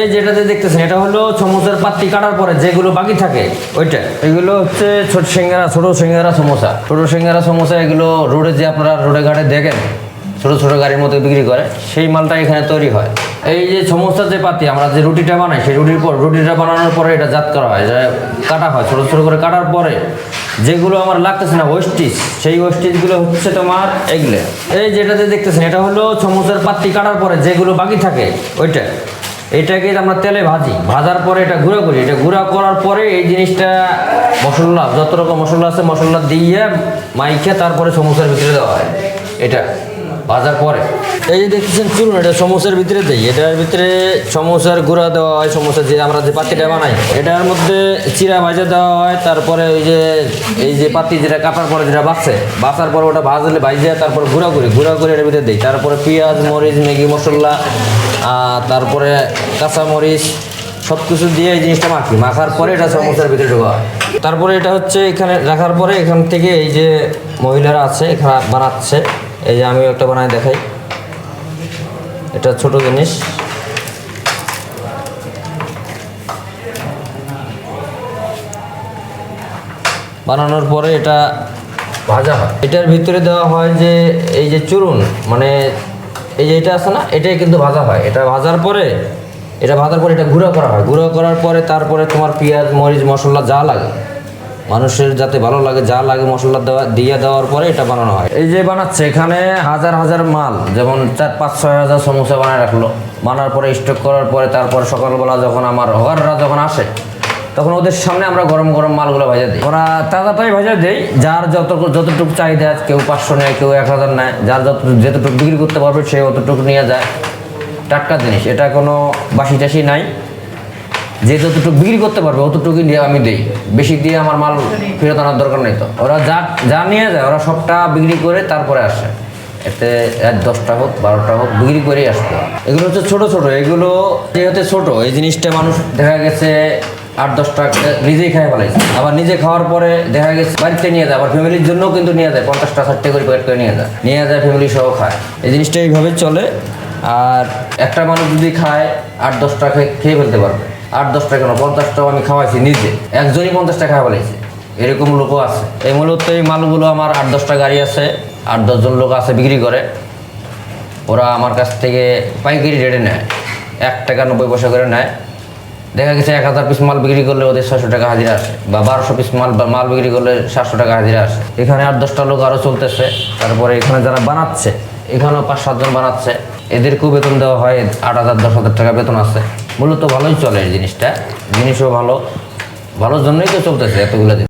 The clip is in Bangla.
এই যেটাতে দেখতেছেন, এটা হলো সমোসার পাত্তি কাটার পরে যেগুলো বাকি থাকে, ওইটা। এগুলো হচ্ছে ছোট সিঙ্গারা ছোট সিঙ্গারা সমোসা। ছোট সিঙ্গারা সমোসা এগুলো রোডে যে আপনারা রোডে ঘাটে দেখেন, ছোট ছোট গাড়ির মতো বিক্রি করে, সেই মালটা এখানে তৈরি হয়। এই যে সমোসার যে পাতি আমরা যে রুটিটা বানাই, সেই রুটির পর রুটিটা বানানোর পরে এটা জাত করা হয় যে কাটা হয়, ছোট ছোট করে কাটার পরে যেগুলো আমার লাগতেছে না, ওয়েস্টিজ, সেই ওয়েস্টিজগুলো হচ্ছে তোমার এগুলো। এই যেটাতে দেখতেছেন, এটা হলো সমোসার পাত্তি কাটার পরে যেগুলো বাকি থাকে, ওইটা। এটাকে আমরা তেলে ভাজি, ভাজার পরে এটা গুঁড়া করি। এটা গুঁড়া করার পরে এই জিনিসটা মশলা, যত রকম মশলা আছে, মশলা দিয়ে মাইখে তারপরে সমোসার ভিতরে দেওয়া হয়। এটা ভাজার পরে। এই যে দেখতেছেন চুরুন এটা সমোসার ভিতরে দেই। এটার ভিতরে সমোসার গুঁড়া দেওয়া হয়, সমোসা যে আমরা যে পাতিটা বানাই, এটার মধ্যে চিরা ভাজা দেওয়া হয়, তারপরে ওই যে, এই যে পাতি যেটা কাটার পরে যেটা বাঁচে বাঁচার পরে ওটা ভাজলে ভাজে, তারপর গুঁড়া করি, গুঁড়া করে এটার ভিতরে দিই। তারপরে পেঁয়াজ, মরিচ, ম্যাগি, মশলা তারপরে কাঁচামরিচ সব কিছু দিয়ে এই জিনিসটা মাখি। মাখার পরে এটা সমোসার ভিতরে ঢোকা তারপরে এটা হচ্ছে এখানে রাখার পরে এখান থেকে এই যে মহিলারা আছে এখানে বানাচ্ছে। এই যে আমিও একটা বানাই দেখাই। এটা ছোট জিনিস। বানানোর পরে এটা ভাজা হয়। এটার ভিতরে দেওয়া হয় যে এই যে চুরুন মানে এই যে এটা আছে না, এটাই কিন্তু ভাজা হয়। এটা ভাজার পরে, এটা ভাজার পরে এটা গুঁড়ো করা হয়। গুঁড়ো করার পরে তারপরে তোমার পেঁয়াজ, মরিচ, মশলা যা লাগে, মানুষের যাতে ভালো লাগে, যা লাগে মশলা দেওয়া, দিয়ে দেওয়ার পরে এটা বানানো হয়। এই যে বানাচ্ছে, এখানে হাজার হাজার মাল, যেমন চার, পাঁচ, ছয় হাজার সমোসা বানায় রাখল। বানার পরে স্টক করার পরে, তারপরে সকালবেলা যখন আমার হগাররা যখন আসে তখন ওদের সামনে আমরা গরম গরম মালগুলো ভাজা দিই। ওরা তাজাটাই ভাজা দেই যার যত যতটুকু চাহিদা কেউ পাঁচশো নেয়, কেউ এক হাজার নেয়, যার যত যতটুকু বিক্রি করতে পারবে, সে অতটুকু নিয়ে যায়। টাটকা জিনিস, এটা কোনো বাসি টাসি নাই। যে যতটুকু বিক্রি করতে পারবে অতটুকু নিয়ে আমি দিই। বেশি দিয়ে আমার মাল ফেরত আনার দরকার নেই তো। ওরা যা যা নিয়ে যায়, ওরা সবটা বিক্রি করে তারপরে আসে। এতে এক দশটা হোক, বারোটা হোক, বিক্রি করেই আসবে এগুলো হচ্ছে ছোট ছোট, এগুলো যেহেতু ছোট, এই জিনিসটা মানুষ দেখা গেছে আট, দশটা নিজেই খাই ফেলাইছে। আবার নিজে খাওয়ার পরে দেখা গেছে, বাড়িতে নিয়ে যায়, আবার ফ্যামিলির জন্যও কিন্তু নিয়ে যায়, পঞ্চাশটা, ষাটটা করে প্যাকেট করে নিয়ে যায়। নিয়ে যায় ফ্যামিলি সহ খায়। এই জিনিসটা এইভাবে চলে। আর একটা মানুষ যদি খায়, আট, দশটা খেয়ে খেয়ে ফেলতে পারবে। আট, দশটা কেন? পঞ্চাশটাও আমি খাওয়াইছি নিজে। একজনই পঞ্চাশটা খাওয়া ফেলেছি এরকম লোকও আছে। এই মূলত এই মালগুলো আমার আট, দশটা গাড়ি আছে। আট দশজন লোক আছে বিক্রি করে। ওরা আমার কাছ থেকে পাইকারি রেটে নেয়। এক টাকা নব্বই পয়সা করে নেয়। দেখা গেছে এক হাজার পিস মাল বিক্রি করলে ওদের ছয়শো টাকা হাজিরা আসে, বা বারোশো পিস মাল মাল বিক্রি করলে সাতশো টাকা হাজিরা আসে। এখানে আট দশটা লোক আরও চলতেছে, তারপরে এখানে যারা বানাচ্ছে, এখানেও পাঁচ সাতজন বানাচ্ছে, এদেরকেও বেতন দেওয়া হয়, আট হাজার, দশ হাজার টাকা বেতন আছে। মূলত ভালোই চলে এই জিনিসটা, জিনিসও ভালো, ভালোর জন্যই তো চলতেছে এতগুলো